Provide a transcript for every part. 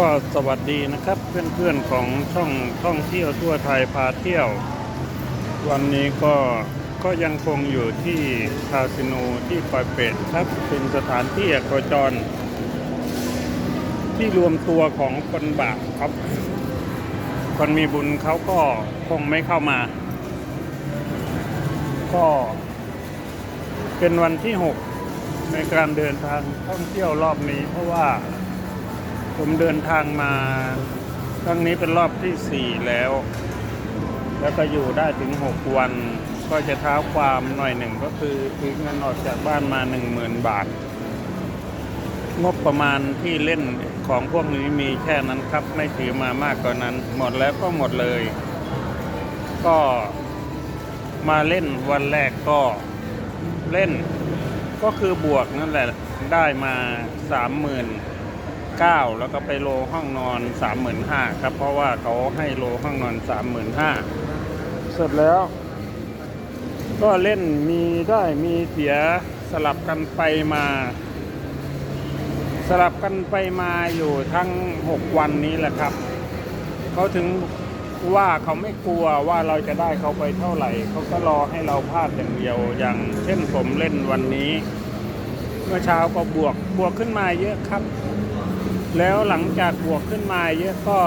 ก็สวัสดีนะครับเพื่อนๆของช่องท่องเที่ยวทั่วไทยพาเที่ยว วันนี้ก็ก็ยังคงอยู่ที่คาสิโนที่ปอยเป็ดครับ เป็นสถานที่โคจร ที่รวมตัวของคนบาปครับ คนมีบุญเขาก็คงไม่เข้ามา ก็เป็นวันที่ 6 ในการเดินทางท่องเที่ยวรอบนี้เพราะว่า ผมเดินทางมาครั้งนี้เป็นรอบที่ 4 แล้ว แล้วก็อยู่ได้ถึง 6 วัน ก็จะเท้าความหน่อยหนึ่งก็คือถือเงินออกจากบ้านมา 10,000 บาท งบประมาณที่เล่นของพวกนี้มีแค่นั้นครับ ไม่ถือมามากกว่านั้น หมดแล้วก็หมดเลย ก็มาเล่นวันแรกก็เล่นก็คือบวกนั่นแหละได้มาสามหมื่นเก้าแล้วก็ไปโลห้องนอนสามหมื่นห้าครับ เพราะว่าเขาให้โลห้องนอนสามหมื่นห้าเสร็จแล้ว ก็เล่นมีได้มีเสียสลับกันไปมา สลับกันไปมาอยู่ทั้งหกวันนี้แหละครับ เขาถึงว่าเขาไม่กลัวว่าเราจะได้เขาไปเท่าไหร่ เขาก็รอให้เราพลาดอย่างเดียวอย่างเช่นผมเล่นวันนี้ เมื่อเช้าก็บวกบวกขึ้นมาเยอะครับ แล้วหลังจากบวกขึ้นมาเยอะก็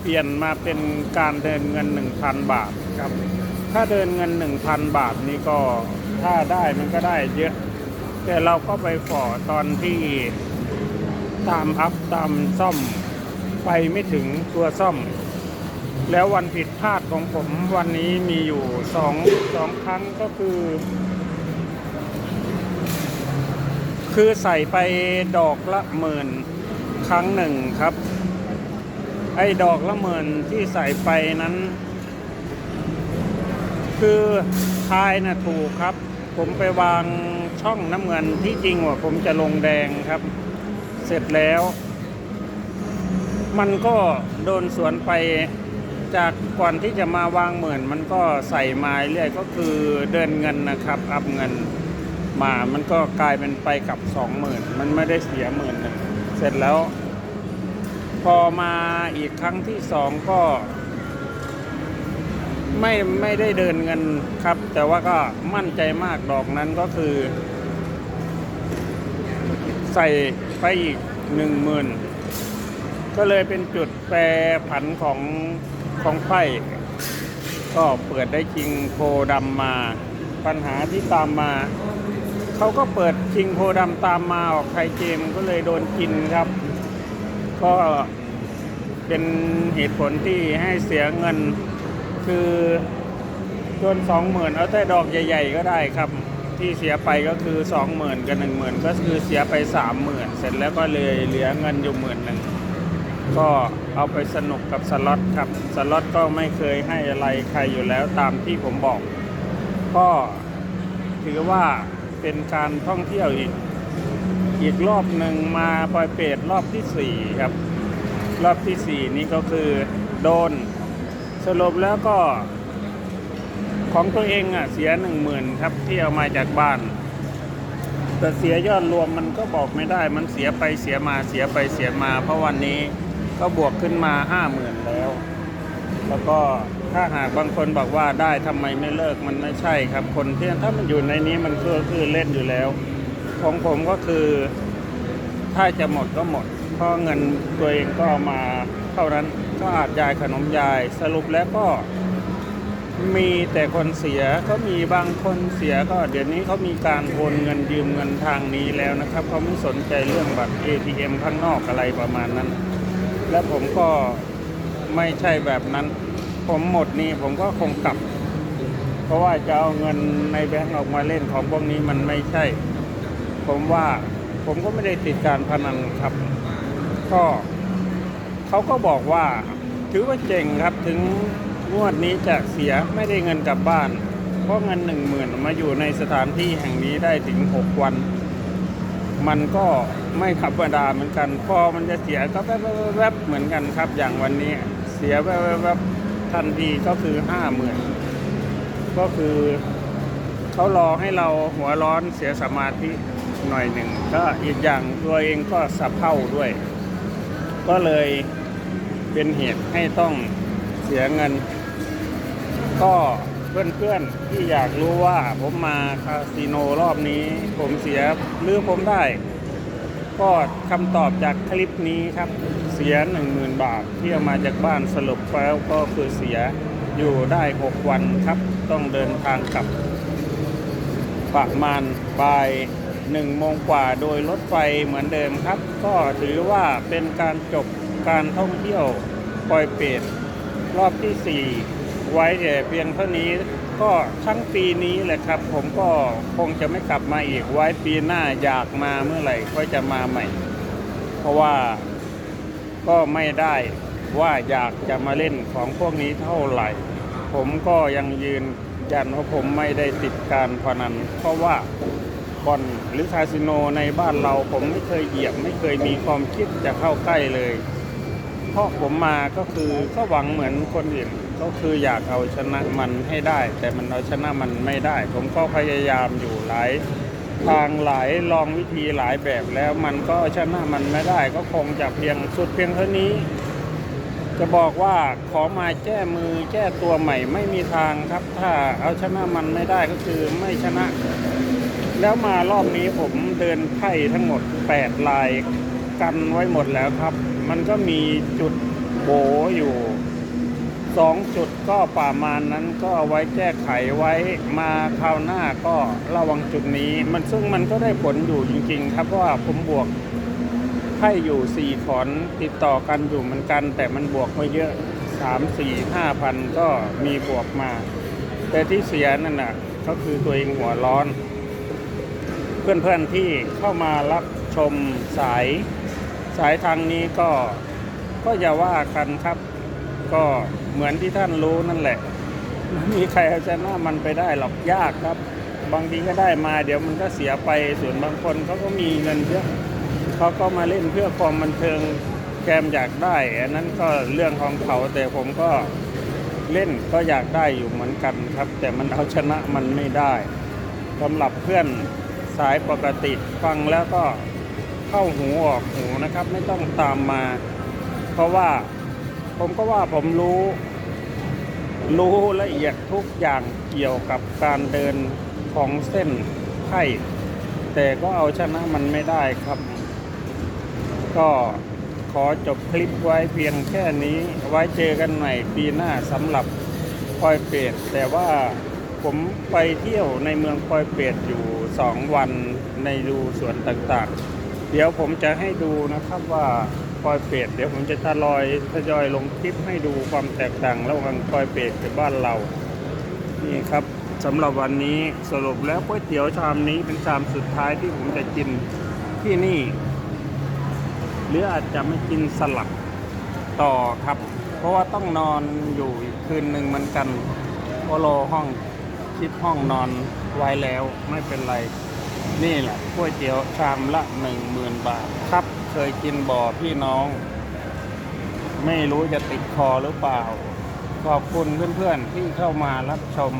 เปลี่ยนมาเป็นการเดินเงิน 1,000 บาทครับ ถ้าเดินเงิน 1,000 บาทนี่ก็ถ้าได้มันก็ได้เยอะ แต่เราก็ไปฝ่อตอนที่ตามอัพตามซ่อมไปไม่ถึงตัวซ่อม แล้ววันผิดพลาดของผมวันนี้มีอยู่สองสองครั้งก็คือ คือใส่ไปดอกละหมื่น ครั้งหนึ่งครับ ไอ้ดอกละหมื่นที่ใส่ไปนั้น คือทายนะถูกครับ ผมไปวางช่องน้ำเงินที่จริงว่าผมจะลงแดงครับ เสร็จแล้ว มันก็โดนสวนไปจากก่อนที่จะมาวางหมื่นมันก็ใส่มาเรื่อยก็คือเดินเงินนะครับ อัพเงินมา มันก็กลายเป็นไปกับสองหมื่นมันไม่ได้เสียหมื่นหนึ่ง สร็จแล้ว พอมาอีกครั้งที่สองก็ ไม่ไม่ได้เดินเงินครับ แต่ว่าก็มั่นใจมากดอกนั้นก็คือ ใส่ไปอีกหนึ่งหมื่นก็เลยเป็นจุดแปรผันของของไพ่ก็เปิดได้คิงโพดำมา ปัญหาที่ตามมา เขาก็เปิดคิงโพดำตามมาออกไทยเกมก็เลยโดนกินครับ ก็เป็นเหตุผลที่ให้เสียเงินคือจนสองหมื่นเอาแต่ดอกใหญ่ ๆ ก็ได้ครับ ที่เสียไปก็คือสองหมื่นกับหนึ่งหมื่นก็คือเสียไปสามหมื่นเสร็จแล้วก็เลยเหลือเงินอยู่หมื่นหนึ่งก็เอาไปสนุกกับสล็อตครับสล็อตก็ไม่เคยให้อะไรใครอยู่แล้วตามที่ผมบอก ก็ถือว่า เป็นการท่องเที่ยวอีก อีกรอบหนึ่งมาปอยเปรตรอบที่สี่ครับ รอบที่สี่นี้ก็คือโดน สรุปแล้วก็ ของตัวเองอะเสียหนึ่งหมื่นครับที่เอามาจากบ้าน แต่เสียยอดรวมมันก็บอกไม่ได้ มันเสียไปเสียมาเสียไปเสียมา เพราะวันนี้ก็บวกขึ้นมาห้าหมื่นแล้ว แล้วก็ถ้าหากบางคนบอกว่าได้ทำไมไม่เลิกมันไม่ใช่ครับคนที่ถ้ามันอยู่ในนี้มันก็คือเล่นอยู่แล้ว ของผมก็คือถ้าจะหมดก็หมด เพราะเงินตัวเองก็มาเท่านั้นก็อาจยายขนมยายสรุปแล้วก็มีแต่คนเสียก็มีบางคนเสียก็เดี๋ยวนี้เขามีการโอนเงินยืมเงินทางนี้แล้วนะครับเขาไม่สนใจเรื่องบัตร ATM ข้างนอกอะไรประมาณนั้น และผมก็ ไม่ใช่แบบนั้น ผมหมดนี้ผมก็คงกลับ เพราะว่าจะเอาเงินในแบงก์ออกมาเล่นของพวกนี้มันไม่ใช่ ผมว่าผมก็ไม่ได้ติดการพนันครับ ก็เขาก็บอกว่า ถือว่าเจ๋งครับถึงงวดนี้จะเสียไม่ได้เงินกลับบ้าน เพราะเงินหนึ่งหมื่นมาอยู่ในสถานที่แห่งนี้ได้ถึงหกวัน มันก็ไม่ธรรมดาเหมือนกัน พอมันจะเสียก็แวบๆเหมือนกันครับอย่างวันนี้ สียแวบๆทันทีก็คือห้าหมื่นก็คือเขารอให้เราหัวร้อนเสียสมาธิหน่อยหนึ่งก็อีกอย่างตัวเองก็สะเพร่าด้วย ก็เลยเป็นเหตุให้ต้องเสียเงิน ก็เพื่อนๆที่อยากรู้ว่าผมมาคาสิโนรอบนี้ ผมเสียหรือผมได้ ก็คำตอบจากคลิปนี้ครับ เสีย 10,000 บาทที่เอามาจากบ้านสรุปแล้วก็คือเสียอยู่ได้ 6 วันครับ ต้องเดินทางกลับประมาณบ่ายหนึ่งโมงกว่าโดยรถไฟเหมือนเดิมครับ ก็ถือว่าเป็นการจบการท่องเที่ยวปอยเปตรอบที่ 4 ไว้แต่เพียงเท่านี้ ก็ทั้งปีนี้แหละครับ ผมก็คงจะไม่กลับมาอีกไว้ปีหน้าอยากมาเมื่อไหร่ก็จะมาใหม่ เพราะว่าก็ไม่ได้ว่าอยากจะมาเล่นของพวกนี้เท่าไหร่ ผมก็ยังยืนยันว่าผมไม่ได้ติดการพนันเพราะว่าบ่อนหรือคาสิโนในบ้านเราผมไม่เคยเหยียบ ไม่เคยมีความคิดจะเข้าใกล้เลย เพราะผมมาก็คือก็หวังเหมือนคนอื่น ก็คืออยากเอาชนะมันให้ได้ แต่มันเอาชนะมันไม่ได้ ผมก็พยายามอยู่หลายทางหลายลองวิธีหลายแบบแล้วมันก็ชนะมันไม่ได้ ก็คงจะเพียงสุดเพียงเท่านี้ จะบอกว่าขอมาแก้มือแก้ตัวใหม่ไม่มีทางครับ ถ้าเอาชนะมันไม่ได้ก็คือไม่ชนะ แล้วมารอบนี้ผมเดินไพ่ทั้งหมด 8 ลายกันไว้หมดแล้วครับ มันก็มีจุดโบอยู่ สองจุดก็ประมาณนั้นก็เอาไว้แก้ไขไว้มาคราวหน้าก็ระวังจุดนี้ มันซึ่งมันก็ได้ผลอยู่จริง ๆ ครับเพราะว่าผมบวกไพ่อยู่สี่ขอนติดต่อกันอยู่เหมือนกัน แต่มันบวกไม่เยอะสามสี่ห้าพันก็มีบวกมา แต่ที่เสียนั่นน่ะก็คือตัวเองหัวร้อน เพื่อนๆที่เข้ามารับชมสายสายทางนี้ก็ก็อย่าว่ากันครับ ก็เหมือนที่ท่านรู้นั่นแหละไม่มีใครเอาชนะมันไปได้หรอกยากครับ บางทีก็ได้มาเดี๋ยวมันก็เสียไปส่วนบางคนเขาก็มีเงินเยอะเขาก็มาเล่นเพื่อความบันเทิงแกมอยากได้อันนั้นก็เรื่องของเขาแต่ผมก็เล่นก็อยากได้อยู่เหมือนกันครับ แต่มันเอาชนะมันไม่ได้สำหรับเพื่อนสายปกติฟังแล้วก็เข้าหูออกหูนะครับ ไม่ต้องตามมา เพราะว่า ผมก็ว่าผมรู้ รู้ละเอียดทุกอย่างเกี่ยวกับการเดินของเส้นไพ่แต่ก็เอาชนะมันไม่ได้ครับ ก็ขอจบคลิปไว้เพียงแค่นี้ไว้เจอกันใหม่ปีหน้าสำหรับปอยเปตแต่ว่าผมไปเที่ยวในเมืองปอยเปตอยู่สองวันในดูสวนต่างๆ เดี๋ยวผมจะให้ดูนะครับว่า ปอยเปรตเดี๋ยวผมจะทยอยทยอยลงคลิปให้ดูความแตกต่างระหว่างปอยเปรตกับบ้านเรา นี่ครับสำหรับวันนี้สรุปแล้วก๋วยเตี๋ยวชามนี้เป็นชามสุดท้ายที่ผมจะกินที่นี่ หรืออาจจะไม่กินสลับต่อครับ เพราะว่าต้องนอนอยู่อีกคืนหนึ่งเหมือนกันเพราะรอห้องคิดห้องนอนไว้แล้วไม่เป็นไร นี่แหละก๋วยเตี๋ยวชามละหนึ่งหมื่นบาทครับ เคยกินบ่อพี่น้อง ไม่รู้จะติดคอหรือเปล่า ขอบคุณเพื่อนๆที่เข้ามารับชม